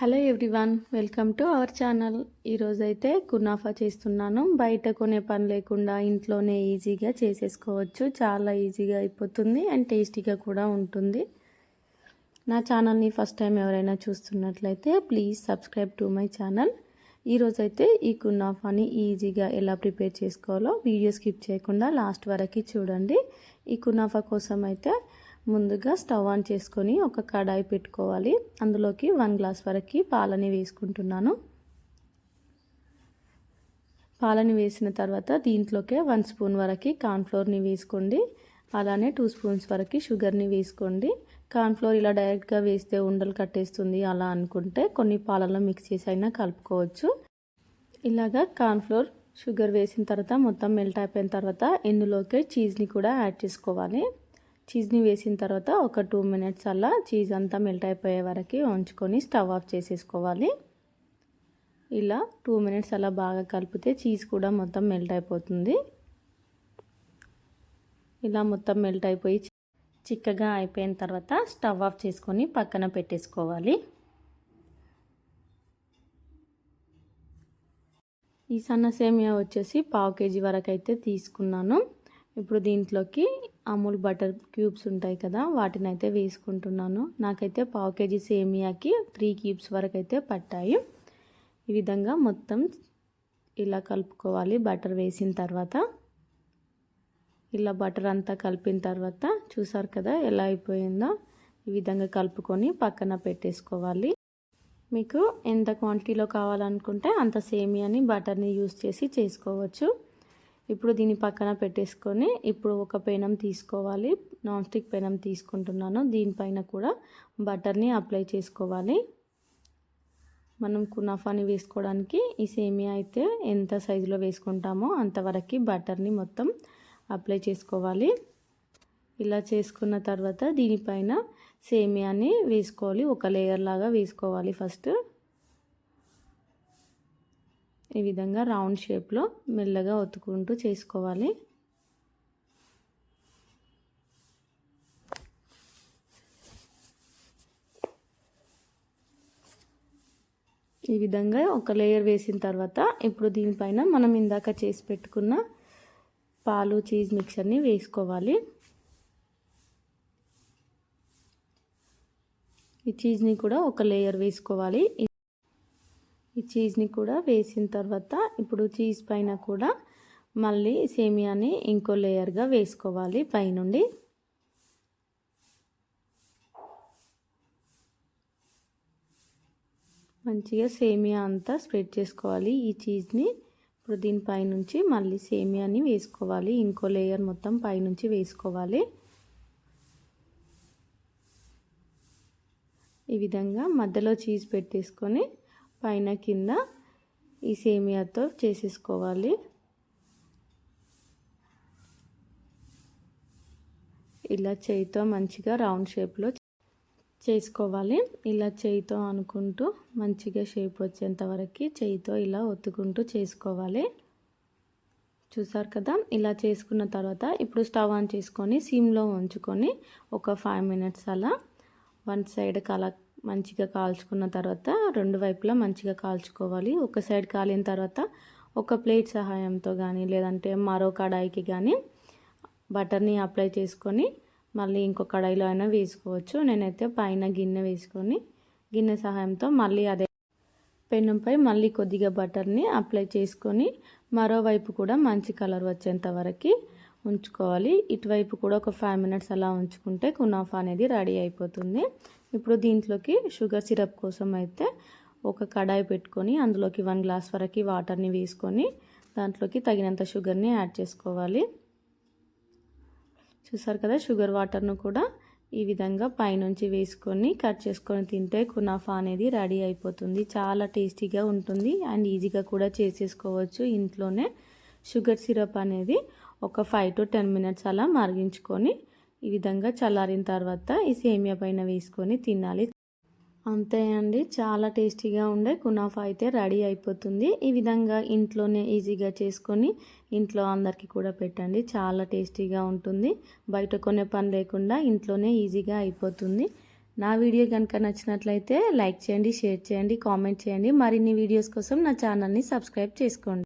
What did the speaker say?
Hello everyone welcome to our channel. ఈరోజైతే కునాఫా చేస్తున్నాను. బయట కొనే పని లేకుండా ఇంట్లోనే ఈజీగా చేసేసుకోవచ్చు. చాలా ఈజీగా అయిపోతుంది అండ్ టేస్టీగా కూడా ఉంటుంది. నా ఛానల్ని ఫస్ట్ టైం ఎవరైనా చూస్తున్నట్లయితే please subscribe to my channel. ఈరోజైతే ఈ కునాఫాని ఈజీగా ఎలా ప్రిపేర్ చేసుకోవాలో వీడియో స్కిప్ చేయకుండా లాస్ట్ వరకు చూడండి. ఈ కునాఫా కోసం అయితే ముందుగా స్టవ్ ఆన్ చేసుకొని ఒక కడాయి పెట్టుకోవాలి. అందులోకి వన్ గ్లాస్ వరకు పాలని వేసుకుంటున్నాను. పాలని వేసిన తర్వాత దీంట్లోకే వన్ స్పూన్ వరకు కార్న్ఫ్లోర్ని వేసుకోండి. అలానే టూ స్పూన్స్ వరకు షుగర్ని వేసుకోండి. కార్న్ఫ్లోర్ ఇలా డైరెక్ట్గా వేస్తే ఉండలు కట్టేస్తుంది అలా అనుకుంటే కొన్ని పాలలో మిక్స్ చేసి అయినా కలుపుకోవచ్చు. ఇలాగా కార్న్ఫ్లోర్ షుగర్ వేసిన తర్వాత మొత్తం మెల్ట్ అయిపోయిన తర్వాత ఇందులోకి చీజ్ని కూడా యాడ్ చేసుకోవాలి. చీజ్ని వేసిన తర్వాత ఒక టూ మినిట్స్ అలా చీజ్ అంతా మెల్ట్ అయిపోయే వరకు ఉంచుకొని స్టవ్ ఆఫ్ చేసేసుకోవాలి. ఇలా టూ మినిట్స్ అలా బాగా కలిపితే చీజ్ కూడా మొత్తం మెల్ట్ అయిపోతుంది. ఇలా మొత్తం మెల్ట్ అయిపోయి చిక్కగా అయిపోయిన తర్వాత స్టవ్ ఆఫ్ చేసుకొని పక్కన పెట్టేసుకోవాలి. ఈ సన్న సేమియా వచ్చేసి పావు కేజీ వరకు అయితే తీసుకున్నాను. ఇప్పుడు దీంట్లోకి అమూల్ బటర్ క్యూబ్స్ ఉంటాయి కదా వాటిని అయితే వేసుకుంటున్నాను. నాకైతే పావు కేజీ సేమియాకి త్రీ క్యూబ్స్ వరకు అయితే పట్టాయి. ఈ విధంగా మొత్తం ఇలా కలుపుకోవాలి బటర్ వేసిన తర్వాత. ఇలా బటర్ అంతా కలిపిన తర్వాత చూసారు కదా ఎలా అయిపోయిందో? ఈ విధంగా కలుపుకొని పక్కన పెట్టేసుకోవాలి. మీకు ఎంత క్వాంటిటీలో కావాలనుకుంటే అంత సేమియాని బటర్ని యూస్ చేసి చేసుకోవచ్చు. ఇప్పుడు దీన్ని పక్కన పెట్టేసుకొని ఇప్పుడు ఒక పెనం తీసుకోవాలి. నాన్ స్టిక్ పెనం తీసుకుంటున్నాను. దీనిపైన కూడా బటర్ని అప్లై చేసుకోవాలి. మనం కునాఫాని వేసుకోవడానికి ఈ సేమియా అయితే ఎంత సైజులో వేసుకుంటామో అంతవరకు బటర్ని మొత్తం అప్లై చేసుకోవాలి. ఇలా చేసుకున్న తర్వాత దీనిపైన సేమియాని వేసుకోవాలి. ఒక లేయర్ లాగా వేసుకోవాలి ఫస్ట్. ఈ విధంగా రౌండ్ షేప్లో మెల్లగా ఒత్తుకుంటూ చేసుకోవాలి. ఈ విధంగా ఒక లేయర్ వేసిన తర్వాత ఇప్పుడు దీనిపైన మనం ఇందాక చేసి పెట్టుకున్న పాలు చీజ్ మిక్చర్ని వేసుకోవాలి. ఈ చీజ్ని కూడా ఒక లేయర్ వేసుకోవాలి. ఈ చీజ్ని కూడా వేసిన తర్వాత ఇప్పుడు చీజ్ పైన కూడా మళ్ళీ సేమియాని ఇంకో లేయర్గా వేసుకోవాలి పైనుండి. మంచిగా సేమియా అంతా స్ప్రెడ్ చేసుకోవాలి ఈ చీజ్ని. ఇప్పుడు దీనిపైనుంచి మళ్ళీ సేమియాని వేసుకోవాలి. ఇంకో లేయర్ మొత్తం పైనుంచి వేసుకోవాలి. ఈ విధంగా మధ్యలో చీజ్ పెట్టేసుకొని పైన కింద ఈ సేమియాతో చేసేసుకోవాలి. ఇలా చేయితో మంచిగా రౌండ్ షేప్లో చేసుకోవాలి. ఇలా చేయితో అనుకుంటూ మంచిగా షేప్ వచ్చేంత వరకు చేయితో ఇలా ఒత్తుకుంటూ చేసుకోవాలి. చూసారు కదా? ఇలా చేసుకున్న తర్వాత ఇప్పుడు స్టవ్ ఆన్ చేసుకొని సిమ్లో ఉంచుకొని ఒక ఫైవ్ మినిట్స్ అలా వన్ సైడ్ కల మంచిగా కాల్చుకున్న తర్వాత రెండు వైపులా మంచిగా కాల్చుకోవాలి. ఒక సైడ్ కాలిన తర్వాత ఒక ప్లేట్ సహాయంతో కానీ లేదంటే మరో కడాయికి కానీ బటర్ని అప్లై చేసుకొని మళ్ళీ ఇంకో కడాయిలో అయినా వేసుకోవచ్చు. నేనైతే పైన గిన్నె వేసుకొని గిన్నె సహాయంతో మళ్ళీ అదే పెనంపై మళ్ళీ కొద్దిగా బటర్ని అప్లై చేసుకొని మరోవైపు కూడా మంచి కలర్ వచ్చేంత వరకు ఉంచుకోవాలి. ఇటువైపు కూడా ఒక ఫైవ్ మినిట్స్ అలా ఉంచుకుంటే కునాఫా అనేది రెడీ అయిపోతుంది. ఇప్పుడు దీంట్లోకి షుగర్ సిరప్ కోసం అయితే ఒక కడాయి పెట్టుకొని అందులోకి వన్ గ్లాస్ వరకు వాటర్ని వేసుకొని దాంట్లోకి తగినంత షుగర్ని యాడ్ చేసుకోవాలి. చూసారు కదా షుగర్ వాటర్ను కూడా ఈ విధంగా పైనుంచి వేసుకొని కట్ చేసుకొని తింటే కునాఫా అనేది రెడీ అయిపోతుంది. చాలా టేస్టీగా ఉంటుంది అండ్ ఈజీగా కూడా చేసేసుకోవచ్చు ఇంట్లోనే. షుగర్ సిరప్ అనేది ఒక ఫైవ్ టు టెన్ మినిట్స్ అలా మరిగించుకొని ఈ విధంగా చల్లారిన తర్వాత ఈ సేమియా పైన వేసుకొని తినాలి. అంతే అండి. చాలా టేస్టీగా ఉండే కునాఫా అయితే రెడీ అయిపోతుంది. ఈ విధంగా ఇంట్లోనే ఈజీగా చేసుకొని ఇంట్లో అందరికీ కూడా పెట్టండి. చాలా టేస్టీగా ఉంటుంది. బయట కొనే పని లేకుండా ఇంట్లోనే ఈజీగా అయిపోతుంది. నా వీడియో కనుక నచ్చినట్లయితే లైక్ చేయండి షేర్ చేయండి కామెంట్ చేయండి. మరిన్ని వీడియోస్ కోసం నా ఛానల్ని సబ్స్క్రైబ్ చేసుకోండి.